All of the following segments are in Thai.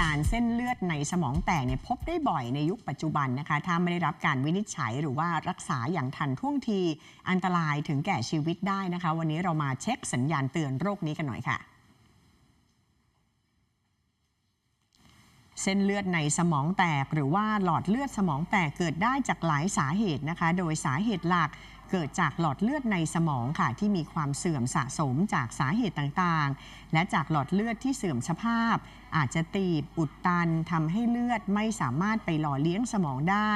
การเส้นเลือดในสมองแตกเนี่ยพบได้บ่อยในยุคปัจจุบันนะคะ ถ้าไม่ได้รับการวินิจฉัยหรือว่ารักษาอย่างทันท่วงทีอันตรายถึงแก่ชีวิตได้นะคะ วันนี้เรามาเช็คสัญญาณเตือนโรคนี้กันหน่อยค่ะ เส้นเลือดในสมองแตกหรือว่าหลอดเลือดสมองแตกเกิดได้จากหลายสาเหตุนะคะ โดยสาเหตุหลัก เกิดจากหลอดเลือดในสมองค่ะ ที่มีความเสื่อมสะสมจากสาเหตุต่างๆ และจากหลอดเลือดที่เสื่อมสภาพ อาจจะตีบอุดตันทำให้เลือดไม่สามารถไปหล่อเลี้ยงสมองได้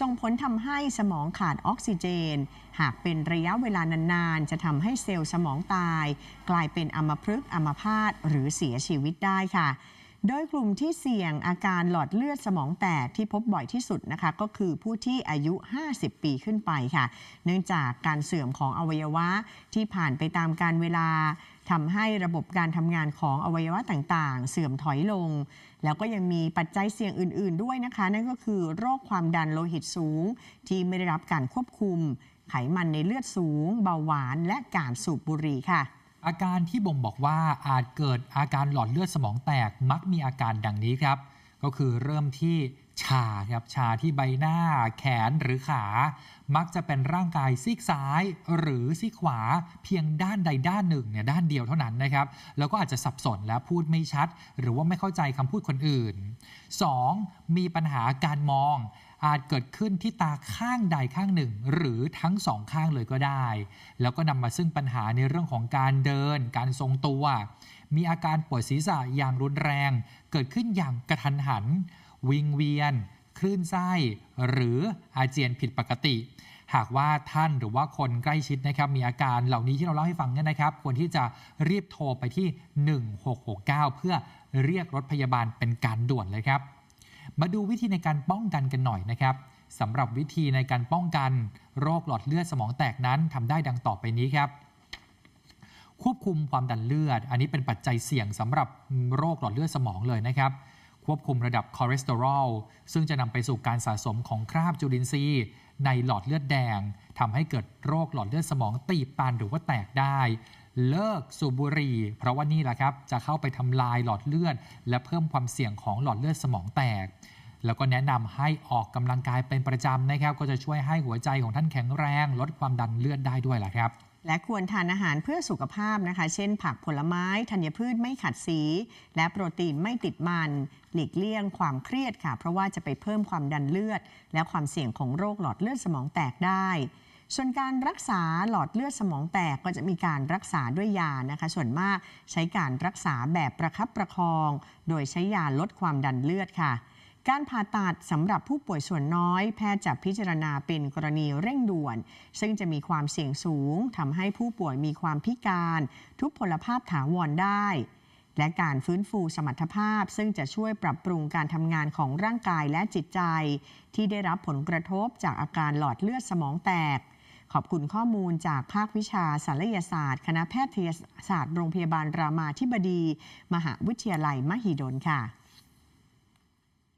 ส่งผลทำให้สมองขาดออกซิเจน หากเป็นระยะเวลานานๆ จะทำให้เซลล์สมองตาย กลายเป็นอัมพฤกษ์อัมพาตหรือเสียชีวิตได้ค่ะ โดยกลุ่มที่เสี่ยงอาการหลอดเลือดสมองแตกที่พบบ่อยที่สุดนะคะก็คือผู้ที่อายุ 50 ปีขึ้นไปค่ะ เนื่องจากการเสื่อมของอวัยวะที่ผ่านไปตามการเวลาทำให้ระบบการทำงานของอวัยวะต่างๆ เสื่อมถอยลง แล้วก็ยังมีปัจจัยเสี่ยงอื่น ๆ ด้วยนะคะ นั่นก็คือโรคความดันโลหิตสูง ที่ไม่ได้รับการควบคุม ไขมันในเลือดสูง เบาหวาน และการสูบบุหรี่ค่ะ อาการที่บ่งบอกว่าอาจเกิดอาการหลอดเลือดสมองแตกมักมีอาการดังนี้ครับ ก็คือเริ่มที่ชาครับชาที่ใบหน้า แขนหรือขา มักจะเป็นร่างกายซีกซ้าย หรือซีกขวาเพียงด้านใดด้านหนึ่งเนี่ยด้านเดียวเท่านั้นนะครับแล้วก็อาจจะสับสนและพูดไม่ชัด หรือว่าไม่เข้าใจคำพูดคนอื่น 2. มีปัญหาการมอง อาจเกิดขึ้นที่ตาข้างใดข้างหนึ่ง หรือทั้งสองข้างเลยก็ได้ แล้วก็นำมาซึ่งปัญหาในเรื่องของการเดิน การทรงตัว มีอาการปวดศีรษะอย่างรุนแรง เกิดขึ้นอย่างกระทันหัน วิงเวียน คลื่นไส้ หรืออาเจียนผิดปกติ หากว่าท่านหรือว่าคนใกล้ชิดนะครับ มีอาการเหล่านี้ที่เราเล่าให้ฟังเนี่ยนะครับ ควรที่จะรีบโทรไปที่ 1669 เพื่อเรียกรถพยาบาลเป็นการด่วนเลยครับ มาดูวิธีในการป้องกันกันหน่อยนะครับสำหรับวิธีในการป้องกันโรคหลอดเลือดสมองแตกนั้นทำได้ดังต่อไปนี้ครับ ควบคุมความดันเลือด อันนี้เป็นปัจจัยเสี่ยงสำหรับโรคหลอดเลือดสมองเลยนะครับ ควบคุมระดับคอเลสเตอรอลซึ่งจะนำไปสู่การสะสมของคราบจุลินทรีย์ในหลอดเลือดแดงทำให้เกิดโรคหลอดเลือดสมองตีบตันหรือว่าแตกได้ เลิกสูบบุหรี่ เพราะว่านี่แหละครับ จะเข้าไปทำลายหลอดเลือด และเพิ่มความเสี่ยงของหลอดเลือดสมองแตก แล้วก็แนะนำให้ออกกำลังกายเป็นประจำนะครับ ก็จะช่วยให้หัวใจของท่านแข็งแรง ลดความดันเลือดได้ด้วยล่ะครับและควรทานอาหารเพื่อสุขภาพนะคะ เช่น ผักผลไม้ ธัญพืชไม่ขัดสี และโปรตีนไม่ติดมัน หลีกเลี่ยงความเครียดค่ะ เพราะว่าจะไปเพิ่มความดันเลือด และความเสี่ยงของโรคหลอดเลือดสมองแตกได้ ส่วนการรักษาหลอดเลือดสมองแตกก็จะมีการรักษาด้วยยานะคะ ส่วนมากใช้การรักษาแบบประคับประคอง โดยใช้ยาลดความดันเลือดค่ะ การผ่าตัดสำหรับผู้ป่วยส่วนน้อย แพทย์จะพิจารณาเป็นกรณีเร่งด่วน ซึ่งจะมีความเสี่ยงสูงทำให้ผู้ป่วยมีความพิการ ทุพพลภาพถาวรได้และการฟื้นฟูสมรรถภาพ ซึ่งจะช่วยปรับปรุงการทำงานของร่างกายและจิตใจ ที่ได้รับผลกระทบจากอาการหลอดเลือดสมองแตก ขอบคุณข้อมูลจากภาควิชาศัลยศาสตร์ คณะแพทยศาสตร์ โรงพยาบาลรามาธิบดี มหาวิทยาลัยมหิดลค่ะ